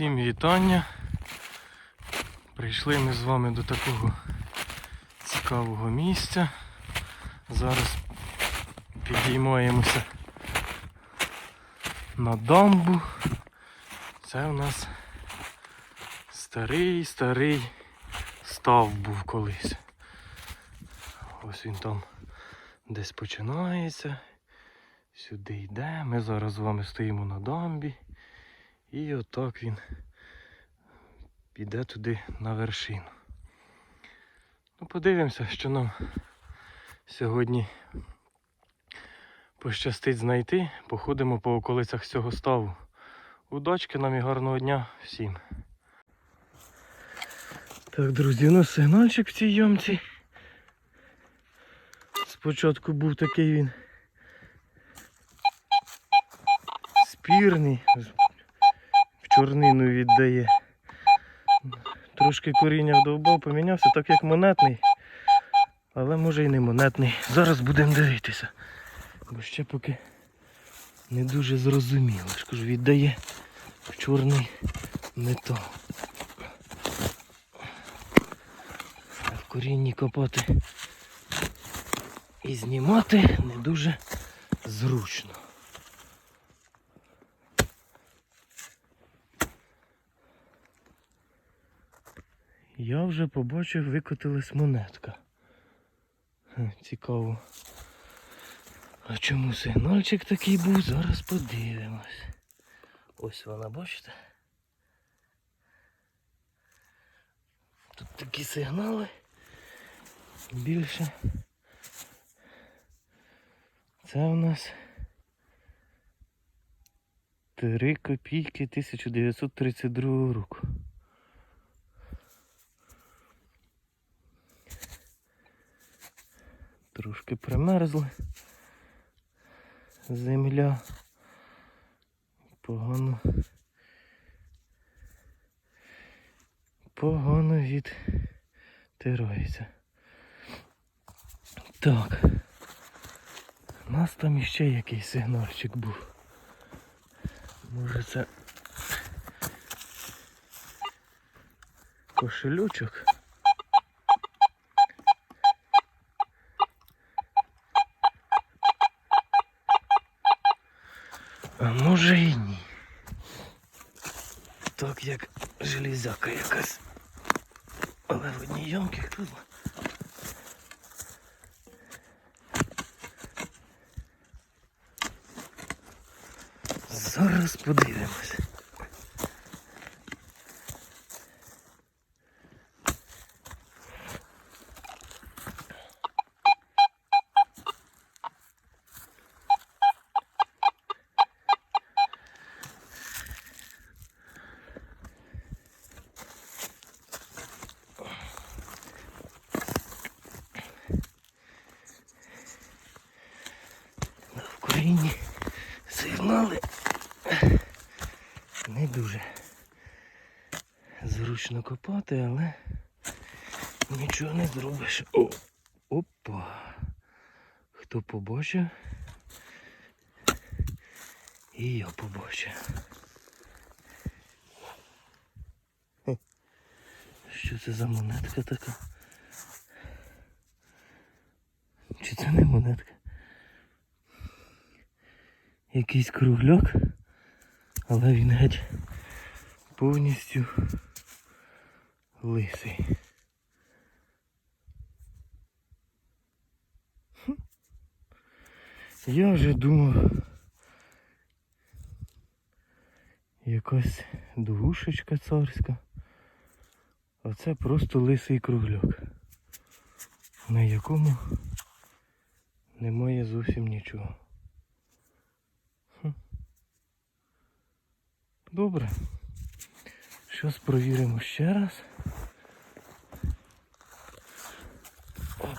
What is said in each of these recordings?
Всім вітання. Прийшли ми з вами до такого цікавого місця. Зараз підіймаємося на дамбу. Це у нас старий старий став був колись. Ось він там десь починається. Сюди йде. Ми зараз з вами стоїмо на дамбі. І отак він піде туди на вершину. Ну, подивимося, що нам сьогодні пощастить знайти. Походимо по околицях цього ставу. Удачки нам і гарного дня всім. Так, друзі, у нас сигнальчик в цій ямці. Спочатку був такий він спірний, чорнину віддає. Трошки коріння вдовбав, помінявся, так як монетний, але може і не монетний. Зараз будемо дивитися. Бо ще поки не дуже зрозуміло. Ж віддає в чорний метал. А в корінні копати і знімати не дуже зручно. Я вже побачив, викотилась монетка. Цікаво. А чому сигнальчик такий був? Зараз подивимось. Ось вона, бачите? Тут такі сигнали. Більше. Це у нас 3 копійки 1932 року. Трошки примерзли. Земля погано. Погано відтирається. Так. У нас там іще якийсь сигнальчик був. Може це кошелючок? А може і ні. Так як железяка якась. Але в одній ямці тут. Зараз подивимось. В корінні сигнали не дуже зручно копати, але нічого не зробиш. О, опа. Хто побачив? І я побачив. Що це за монетка така? Чи це не монетка? Якийсь кругляк, але він геть повністю лисий. Я вже думав якась душечка царська, а це просто лисий кругляк, на якому немає зовсім нічого. Добре. Щось провіримо ще раз. Оп.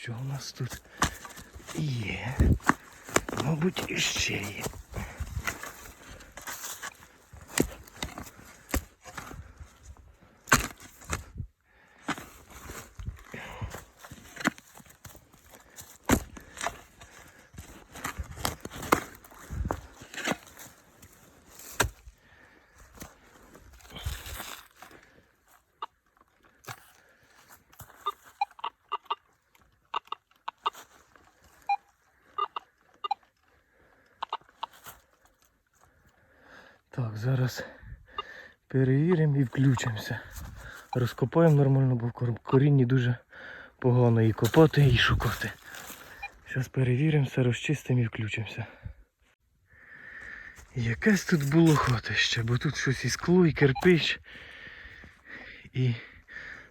Що у нас тут є? Мабуть, іще є. Так, зараз перевіримо і включимося. Розкопаємо нормально, бо в корінні дуже погано і копати, і шукати. Зараз перевіримо, все розчистимо і включимося. Якесь тут було хотище, бо тут щось і скло, і кирпич. І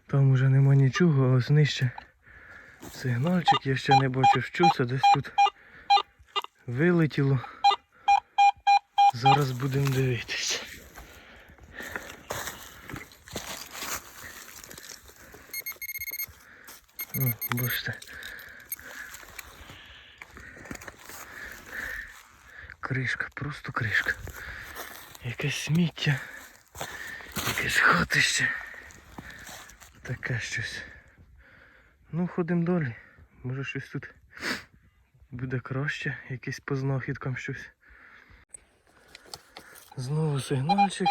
там уже нема нічого, а ось нижче сигнальчик, я ще не бачив, що це десь тут вилетіло. Зараз будемо дивитися. О, бачите. Кришка, просто кришка. Якесь сміття. Якесь хатище. Таке щось. Ну, ходимо далі. Може щось тут буде краще, якийсь по знахідкам щось. Знову сигнальчик.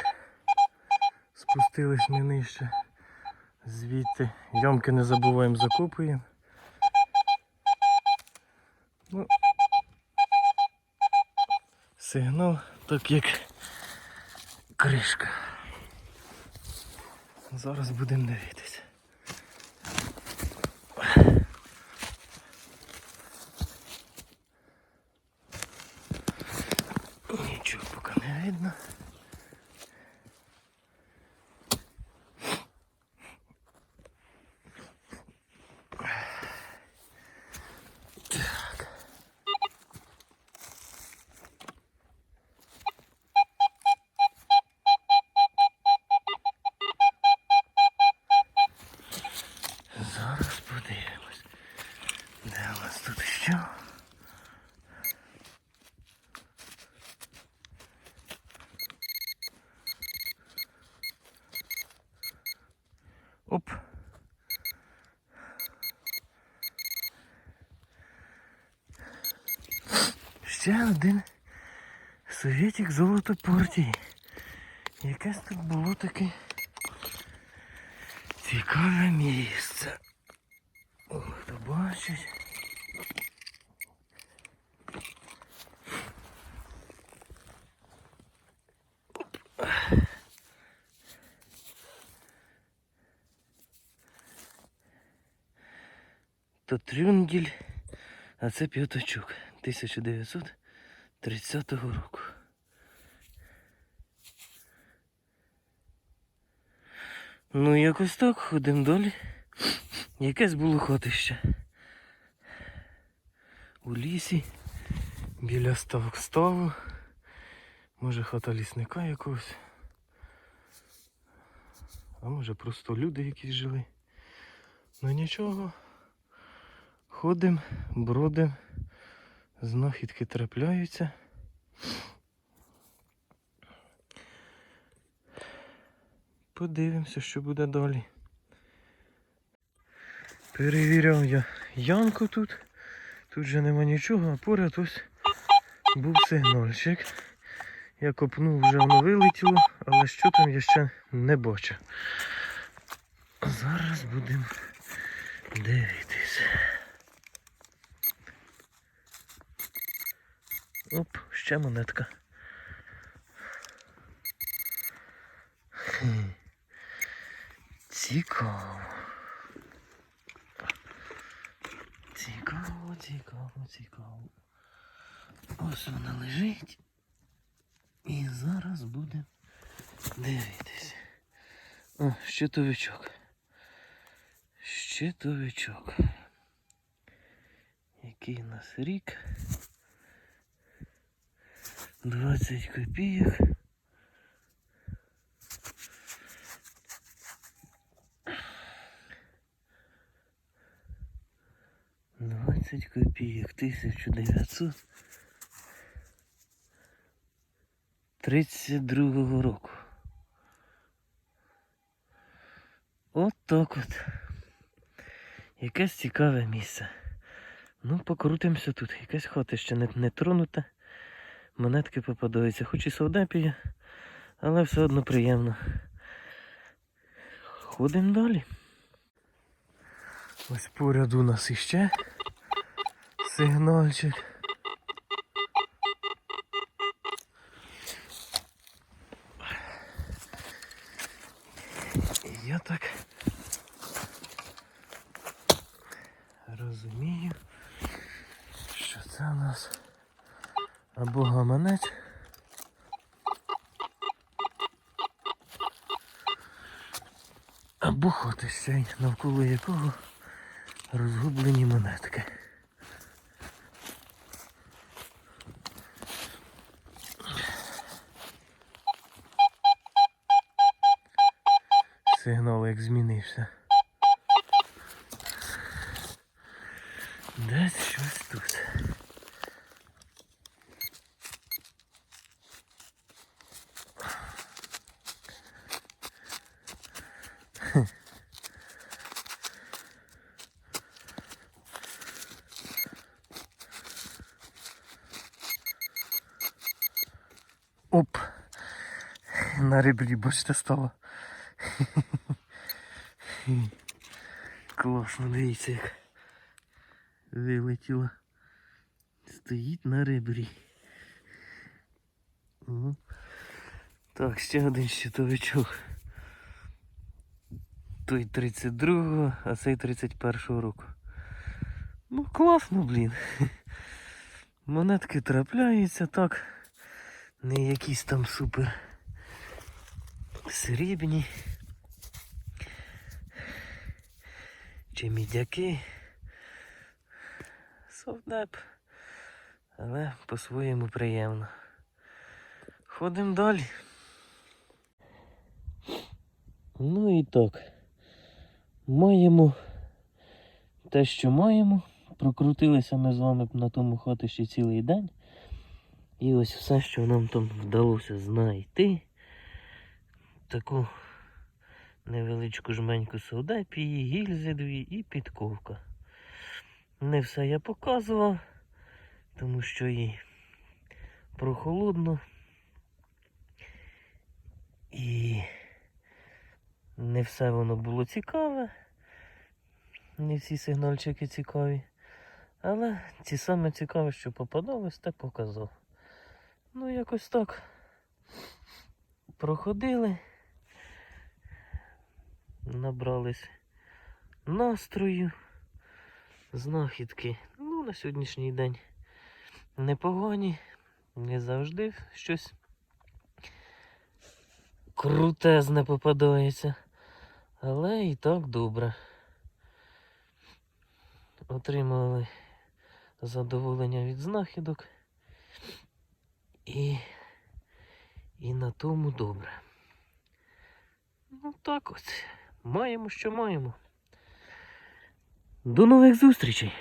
Спустились ми нижче. Звідти. Ямки не забуваємо, закопуємо. Ну, сигнал, так як кришка. Зараз будемо дивитися. Нічого поки не видно. Так. Зараз подивимось. Де у нас тут що? Ще один совєтик золотопортій. Якесь тут було таке цікаве місце. О, хто бачить. То трюнділь, а це п'ятачок 1930 року. Ну, якось так ходимо далі. Якесь було хатище. У лісі, біля ставок ставу. Може хата лісника якогось. А може просто люди якісь жили. Ну нічого. Ходимо, бродимо, знахідки трапляються. Подивимося, що буде далі. Перевіряв я ямку тут. Тут же нема нічого, а поряд ось був сигнальчик. Я копнув, вже воно вилетіло, але що там я ще не бачу. Зараз будемо дивитися. Оп, ще монетка. Цікаво. Цікаво, цікаво, цікаво. Ось вона лежить. І зараз будемо дивитися. О, щитовичок. Щитовичок. Який у нас рік? 20 копійок. Двадцять копійок, 1900 32-го року. От так от. Якесь цікаве місце. Ну, покрутимося тут. Якась хата ще не, не тронута. Монетки попадаються. Хоч і совдепія, але все одно приємно. Ходимо далі. Ось поряд у нас іще сигнальчик. Я так розумію, що це у нас гаманець. Або хотищей, навколо якого розгублені монетки. Сигнал як змінився. Десь щось тут. Оп! На ребрі, бачите, стало. Класно, дивіться як вилетіло. Стоїть на ребрі. Угу. Так, ще один щитовичок. Той 32-го, а цей 31-го року. Ну, класно, блін. Монетки трапляються так. Не якісь там супер срібні. Чи мідяки. Совдеп. Але по-своєму приємно. Ходимо далі. Ну і так. Маємо те, що маємо. Прокрутилися ми з вами на тому хатищі цілий день. І ось все, що нам там вдалося знайти. Таку невеличку жменьку совдепії, гільзи дві і підковка. Не все я показував, тому що і прохолодно. І не все воно було цікаве. Не всі сигнальчики цікаві. Але ті саме цікаве, що попадалось, те показав. Ну, якось так. Проходили. Набрались настрою. Знахідки. Ну, на сьогоднішній день непогані. Не завжди щось крутезне попадається. Але і так добре. Отримали задоволення від знахідок. І, і на тому добре. Ну так ось. Маємо, що маємо. До нових зустрічей!